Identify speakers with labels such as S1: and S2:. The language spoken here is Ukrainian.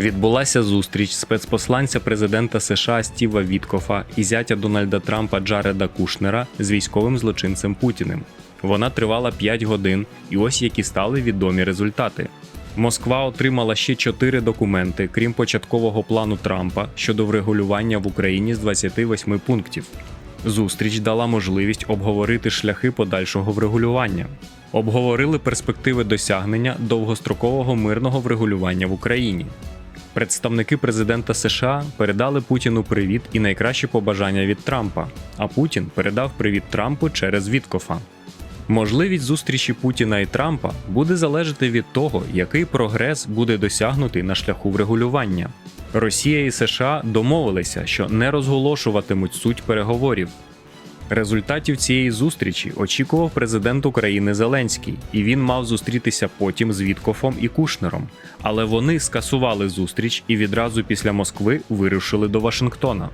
S1: Відбулася зустріч спецпосланця президента США Стіва Віткофа і зятя Дональда Трампа Джареда Кушнера з військовим злочинцем Путіним. Вона тривала 5 годин, і ось які стали відомі результати. Москва отримала ще чотири документи, крім початкового плану Трампа щодо врегулювання в Україні з 28 пунктів. Зустріч дала можливість обговорити шляхи подальшого врегулювання. Обговорили перспективи досягнення довгострокового мирного врегулювання в Україні. Представники президента США передали Путіну привіт і найкращі побажання від Трампа, а Путін передав привіт Трампу через Віткофа. Можливість зустрічі Путіна і Трампа буде залежати від того, який прогрес буде досягнутий на шляху врегулювання. Росія і США домовилися, що не розголошуватимуть суть переговорів. Результатів цієї зустрічі очікував президент України Зеленський, і він мав зустрітися потім з Віткофом і Кушнером. Але вони скасували зустріч і відразу після Москви вирушили до Вашингтона.